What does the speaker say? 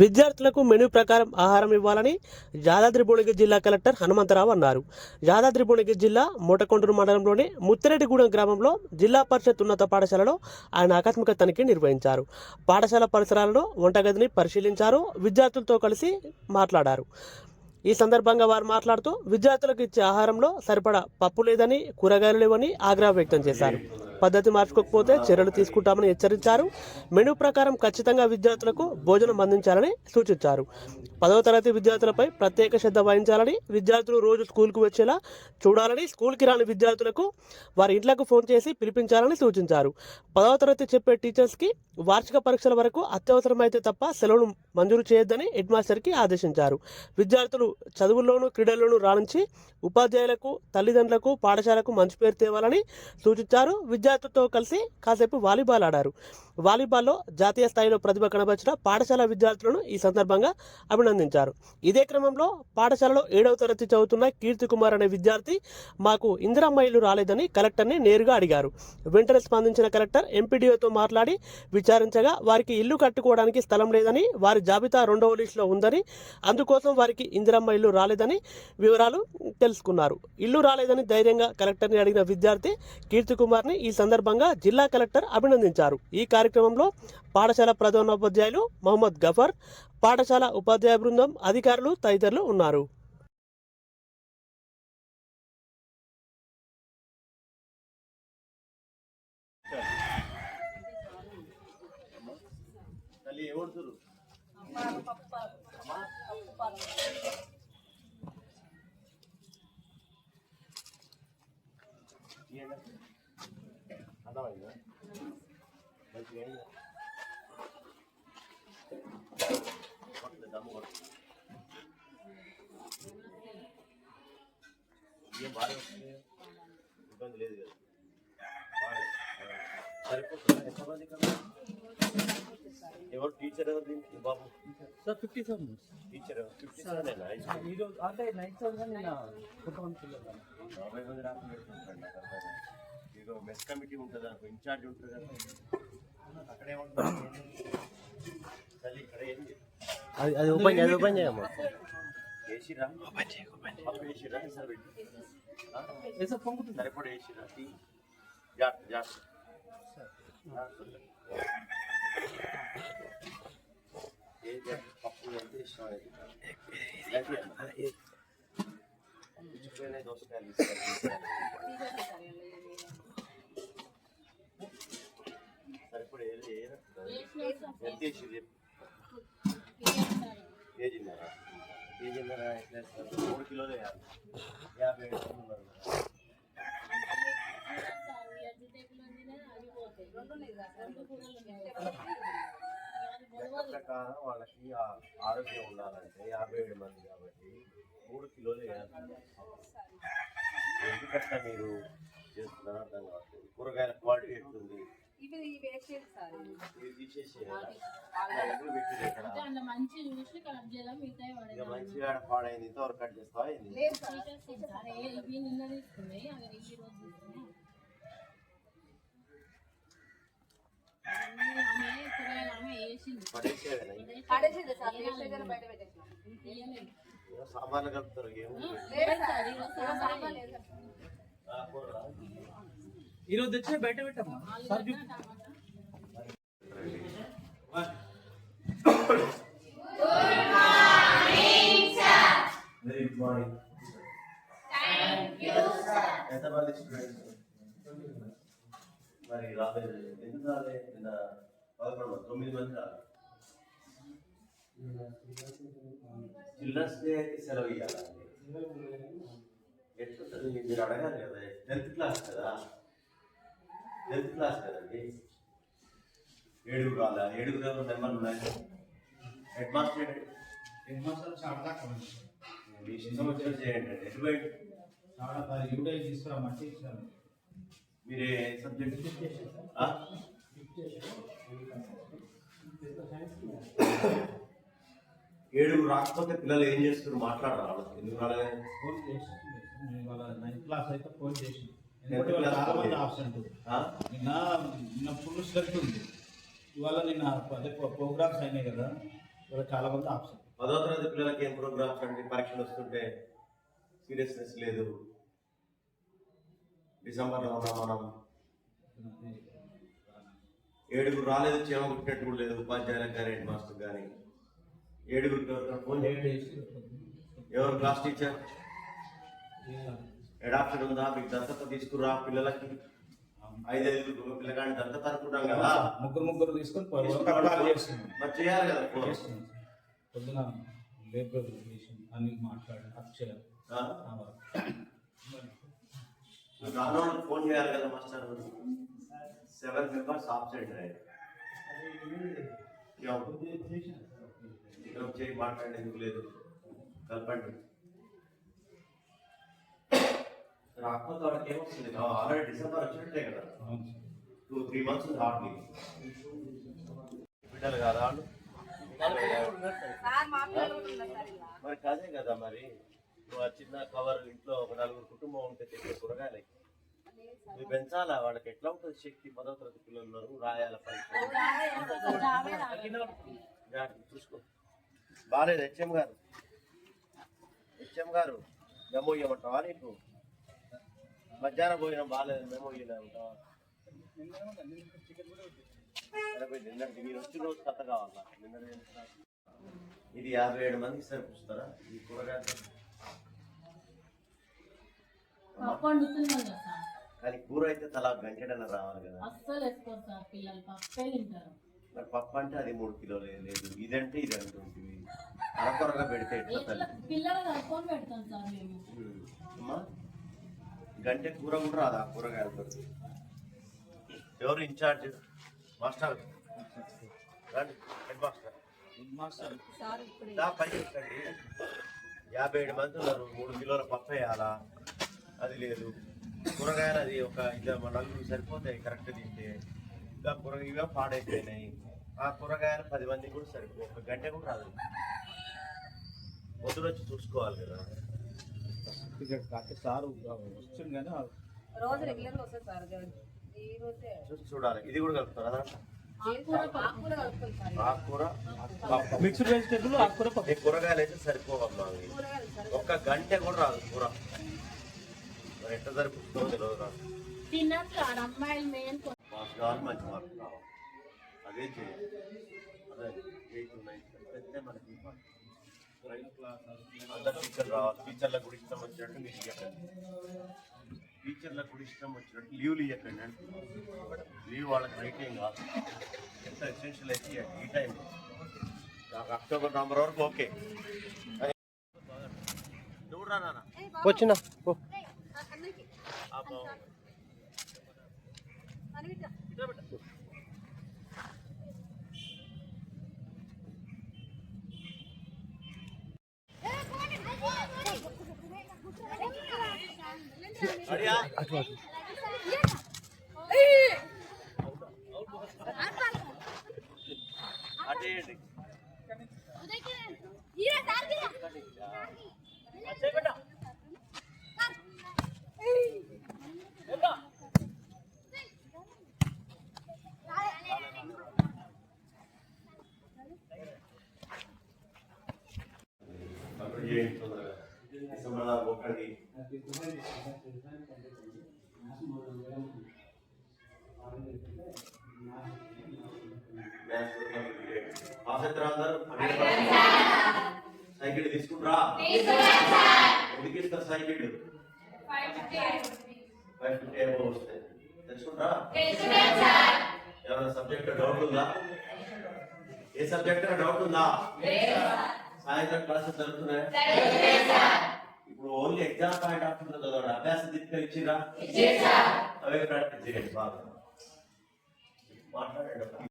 విద్యార్థులకు మెనూ ప్రకారం ఆహారం ఇవ్వాలని యాదాద్రి భువనగిరి జిల్లా కలెక్టర్ హనుమంతరావు అన్నారు. యాదాద్రి భువనగిరి జిల్లా మూటకొండూరు మండలంలోని ముత్తిరెడ్డిగూడెం గ్రామంలో జిల్లా పరిషత్ ఉన్నత పాఠశాలలో ఆయన ఆకస్మిక తనిఖీ నిర్వహించారు. పాఠశాల పరిసరాలను వంటగదిని పరిశీలించారు. విద్యార్థులతో కలిసి మాట్లాడారు. ఈ సందర్భంగా వారు మాట్లాడుతూ విద్యార్థులకు ఇచ్చే ఆహారంలో సరిపడా పప్పు లేదని కూరగాయలు లేవని ఆగ్రహం వ్యక్తం చేశారు. పద్ధతి మార్చుకోకపోతే చర్యలు తీసుకుంటామని హెచ్చరించారు. మెనూ ప్రకారం ఖచ్చితంగా విద్యార్థులకు భోజనం అందించాలని సూచించారు. పదవ తరగతి విద్యార్థులపై ప్రత్యేక శ్రద్ధ వహించాలని విద్యార్థులు రోజు స్కూల్కు వచ్చేలా చూడాలని స్కూల్కి రాని విద్యార్థులకు వారి ఇంట్లకు ఫోన్ చేసి పిలిపించాలని సూచించారు. పదవ తరగతి చెప్పే టీచర్స్కి వార్షిక పరీక్షల వరకు అత్యవసరమైతే తప్ప సెలవును మంజూరు చేయొద్దని హెడ్ మాస్టర్కి ఆదేశించారు. విద్యార్థులు చదువుల్లోనూ క్రీడల్లోనూ రాణించి ఉపాధ్యాయులకు తల్లిదండ్రులకు పాఠశాలకు మంచి పేరు తేవాలని సూచించారు. విద్యార్థులతో కలిసి కాసేపు వాలీబాల్ ఆడారు. వాలీబాల్లో జాతీయ స్థాయిలో ప్రతిభ కనబరిచిన పాఠశాల విద్యార్థులను ఈ సందర్భంగా అభినందించారు. ఇదే క్రమంలో పాఠశాలలో ఏడవ తరగతి చదువుతున్న కీర్తి కుమార్ అనే విద్యార్థి మాకు ఇందిరమ్మ ఇల్లు రాలేదని కలెక్టర్ని నేరుగా అడిగారు. వెంటనే స్పందించిన కలెక్టర్ ఎంపీడీఓతో మాట్లాడి విచారించగా వారికి ఇల్లు కట్టుకోవడానికి స్థలం లేదని వారి జాబితా రెండవ లిస్టులో ఉందని అందుకోసం వారికి ఇందిరమ్మ ఇల్లు రాలేదని వివరాలు తెలుసుకున్నారు. ఇల్లు రాలేదని ధైర్యంగా కలెక్టర్ని అడిగిన విద్యార్థి కీర్తి కుమార్ని ఈ సందర్భంగా జిల్లా కలెక్టర్ అభినందించారు. ఈ కార్యక్రమంలో పాఠశాల ప్రధానోపాధ్యాయులు మహమ్మద్ గఫర్ పాఠశాల ఉపాధ్యాయ బృందం అధికారులు తదితరులు ఉన్నారు. తల్లి అర్థమైందా? మంచిగా. ఏం బాగా ఇబ్బంది లేదు కదా. సరిపోతుందా? ఎంతమంది కదా ఎవరు? టీచర్ ఎవరు దీనికి? బాబు? Sir fifty seven teacher fifty seven ఈరోజు అంటే నైట్ సెవెన్ కుటుంబం పిల్లలు యాభై మంది రాకుండా ఇదిగో మెస్ కమిటీ ఉంటుంది అనుకో ఇన్ఛార్జ్ ఉంటుంది కదా అక్కడ తల్లి ఇక్కడ ఏంది అది అది ఓపెన్ అది ఓపెన్ చేయమ్మా వేసిరా పప్పు వేసిరా ఇసరు పెట్టి ఆ? ఏ సార్ పంపుతుంది సరిపడ వేసిరా టీ జాగ్రత్త జాగ్రత్త జాగ్రత్త. ఏం చేయాలి? పప్పు ఎంత ఇష్టం దోసకాయలు ఎంత వేసిర్రు చెప్పు. కేజీన్నర కేజీన్నర ఎట్లా వేస్తారు? మూడు కిలోలు వేయాలి యాభై ఏడు మంది ఉన్నారు కదా. లెక్క ప్రకారం వాళ్ళకి ఆ- ఆరోగ్యం ఉండాలంటే యాభై ఏడు మంది కాబట్టి మూడు కిలోలు వేయాలి ఎందుకంటే మీరు చేస్తున్నారు అర్థం కావట్లేదు కూరగాయల మంచి చూసి కట్ చేద్దాం మిగతా మంచిగా పాడైంది. ఇంతవరకు కట్ చేస్తావా ఇవి నిన్న తీసుకున్నాయి అవి ఈ రోజు తీసుకున్నాయి? సామాన్లు కలుపుతారు ఈరోజు తెచ్చిన బయట పెట్టమ్మా. వెరీ గుడ్ మార్నింగ్ ఎంతమంది స్టూడెంట్స్ మరి రాలేదు. ఎందుకు రాలే? నిన్న పదకొండు మంది తొమ్మిది మంది రాలేదు. చిల్డ్రన్స్ డే అయితే సెలవు ఇవ్వాలండి ఎట్లుంటుంది? మీరు అడగాలి కదా. టెన్త్ క్లాస్ కదా. టెన్త్ క్లాస్ కదండి. ఏడుగురు రాలే ఏడుగురు నెంబర్లు ఉన్నాయి హెడ్ మాస్టర్ ఏంటి హెడ్ మాస్టర్ చాలా. మీ సిస్టమ్ వచ్చేసి చేయండి. ఎటు బయట చాలా బాగా యూడై తీసుకురామంటే ఇచ్చాను మీరే సబ్జెక్ట్ ఏడుగురు రాకపోతే పిల్లలు ఏం చేస్తారు? మాట్లాడరు ఎందుకు రాలేదు ఫోన్ చేసి నేను వాళ్ళ నైన్త్ క్లాస్ అయితే ఫోన్ చేసి చాలా మంది. ఆబ్సెంట్? నిన్న నిన్న ఫుల్ స్ట్రెంత్ ఉంది. ఇవాళ నిన్న అదే ప్రోగ్రామ్స్ అయినాయి కదా ఇక్కడ చాలా మంది ఆప్షన్. పదో తరగతి పిల్లలకి ఏం ప్రోగ్రామ్స్ అండి? పరీక్షలు వస్తుంటే సీరియస్నెస్ లేదు. డిసెంబర్లో ఉన్నాం మనం. ఏడుగురు రాలేదు చేమ కుట్టినట్టు కూడా లేదు. ఉపాధ్యాయులకు కానీ హెడ్ మాస్టర్ కానీ. ఫోన్ చేయండి ఎవరు క్లాస్ టీచర్? ఎడాప్షన్ ఉందా? మీకు దత్తత తీసుకురా? పిల్లలకి ఐదైదు పిల్లగాని దత్తత అనుకుంటాం కదా. ముగ్గురు ముగ్గురు తీసుకొని పోయి తీసుకురావడం కాల్ చేస్తున్నాం మరి చేయాలి కదా ఫోన్. చేస్తున్నాం పొద్దున లేబర్ రిలేషన్. అన్ని మాట్లాడి అక్షయ ఆ? రానోళ్ళకి ఫోన్ చేయాలి కదా మాస్టర్. సెవెన్ మెంబర్స్ ఆబ్సెంట్ అయ్యారు ఇక్కడ చేయి మాట్లాడేందుకు లేదు. కలపండి. రాకపోతే వాడికి ఏమొస్తుంది? ఆల్రెడీ డిసెంబర్ వచ్చినట్టే కదా. టూ త్రీ మంత్స్ హార్డ్లీ బిడ్డలు కాదా వాళ్ళు? మరి కాదే కదా మరి. నువ్వు ఆ చిన్న కవర్ ఇంట్లో ఒక నలుగురు కుటుంబం ఉంటే తెచ్చే కూరగాయలు. నువ్వు పెంచాలా? వాళ్ళకి ఎట్లా ఉంటుంది శక్తి? పదో తరగతి పిల్లలు ఉన్నారు రాయాల పరీక్ష చూసుకో. బాగాలేదు హెచ్ఎం గారు. హెచ్ఎం గారు మెమో ఇవ్వమంటావా నీకు? మధ్యాహ్నం భోజనం బాగాలేదు మెమో మీరు వచ్చిన రోజు కథ కావాలా? ఇది యాభై ఏడు మందికి సరిపోస్తారా ఈ కూరగాయలు కానీ కూర అయితే తలా గంటెడన రావాలి కదా. అస్సలు వేసుకోరు సార్ పిల్లలు పప్పే తింటారు. మరి పప్పు అంటే అది మూడు కిలోలు లేదు. ఇదంటే ఇది అంటుంటివి. అరకొరగా పెడితే పిల్లలు కలుపుకొని పెడతాం సార్ మేము. గంటె కూర కూడా రాదు కూరగాయలతో? ఎవరు ఇన్ఛార్జ్ మాస్టర్ రండి హెడ్ మాస్టర్ పని ఎక్కండి యాభై ఏడు మంది ఉన్నారు మూడు కిలోల పప్పు వేయాలా. అది లేదు. కూరగాయలు అది ఒక మన నలుగురు సరిపోతాయి కరెక్ట్ తింటే. ఇంకా కూర ఇవే పాడైపోయినాయి. ఆ కూరగాయలు పది మందికి కూడా సరిపో ఒక గంట కూడా రాదు. వచ్చి చూసుకోవాలి కదా. ఇక్కడ కాకపోతే సార్ వచ్చింది కానీ రోజు రెగ్యులర్గా వస్తుంది సార్ ఈ రోజే. చూసి చూడాలి. ఇది కూడా కలుపుతారు? అదా. మిక్స్డ్ వెజిటేబుల్ ఆకుకూర కూరగాయలు అయితే సరిపోవమ్మా ఒక్క గంట కూడా రాదు కూర. మరి ఎట్లా సరిపోతుందో తెలియదు మార్క్స్ కావాలి మంచి మార్క్స్ కావాలి. అదే చేయాలి. అదే ఎయిట్ నైన్ పెడితే మనకి మార్క్స్. అందరు టీచర్లు రావాలి టీచర్లకు కూడా ఇష్టం వచ్చినట్టు మీరు ఇవ్వకండి టీచర్లకు కూడా ఇష్టం వచ్చినట్టు లీవ్లు ఇవ్వకండి అంటే లీవ్ వాళ్ళకి రైట్ ఏం కాదు ఎంత ఎసెన్షియల్ అయితే ఇవ్వండి ఈ టైం నాకు అక్టోబర్ నవంబర్ వరకు ఓకే నువ్వు రా నాన్న వచ్చిన అందరికి అబ్బో. అనివిట అందరూ సైకిల్ తీసుకుంటారా ఎందుకు ఇస్తారు సైకిల్ ఫైవ్ ఫిఫ్టీ ఏమో వస్తాయి. తెలుసుకుంటారా ఏమైనా సబ్జెక్ట్ డౌట్ ఉందా? ఏ సబ్జెక్ట్ డౌట్ ఉందా? సాయంత్రం క్లాసెస్ జరుగుతున్నాయి. ఇప్పుడు only exam point of view చదవండి అభ్యాస దీపిక ఇచ్చిరా? అవే ప్రాక్టీస్ చేయండి బాగా. మాట్లాడండి